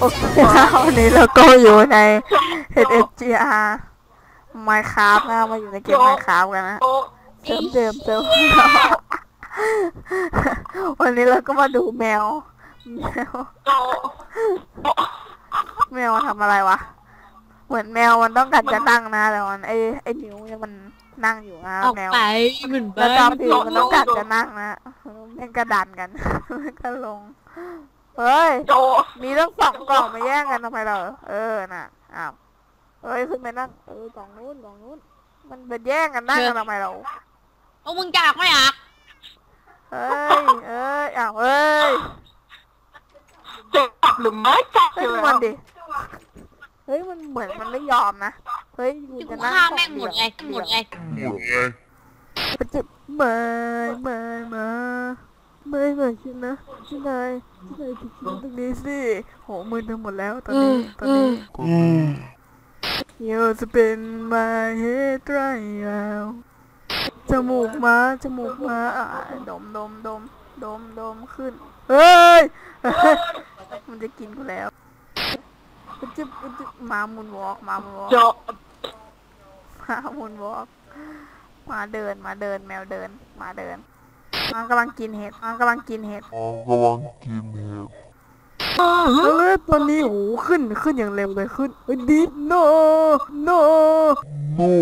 โอเควันนี้เราก็อยู่ใน HFGR Minecraft นะมาอยู่ในเกม Minecraft กันนะโอ้เติมเติมเติมวันนี้เราก็มาดูแมว แมว โอ้แมวทำอะไรวะ เหมือนแมวมันต้องการจะนั่งนะแต่มันไอไอนิ้วเนี่ยมันนั่งอยู่นะออกแมวไปเหมือนแล้วบ้าตอนนที่มันต้องการจะนั่งนะแม่งกระดันกันแม่งก็ลง เฮ้ย โจมีตั้งสองกล่องมาแย่งกันทำไมเราเออ น่ะ อ้าว เฮ้ยขึ้นไปนั่งเออกล่องนู้นกล่องนู้น มันเป็นแย่งกันนั่งกันทำไมเราโอ้มึงจากไหมอะเฮ้ย เอ้ย อ้าวเฮ้ยเจ็บหรือไม่จับเฮ้ยอยู่ดูแล้มัวนดิ เฮ้ย มันเหมือนมันไม่ยอมนะ เฮ้ยกูที่กูจะนั่งฆ่าแม่งหมดเลยหมดเลยมันจะไม่ไม่ไม่ ไม่เหมือนฉันนะฉันนายฉันนายจะกินตรงนี้สิโหมือทั้งหมดแล้วตอนนี้ตอนนี้ You spin my head right now จมูกมาจมูกมาอะดมดมดมดมดมขึ้น เฮ้ย มันจะกินกูแล้วมันจะมันจะมามุนวอล์กมามุนวอล์กโจมามุนวอล์กมาเดินมาเดินแมวเดินมาเดิน มันกำลังกินเห็ดมันกำลังกินเห็ดกำลังกินเห็ดเฮ้ยตอนนี้โหขึ้นขึ้นอย่างเร็วเลยขึ้นเฮ้ยดิโนโนโน่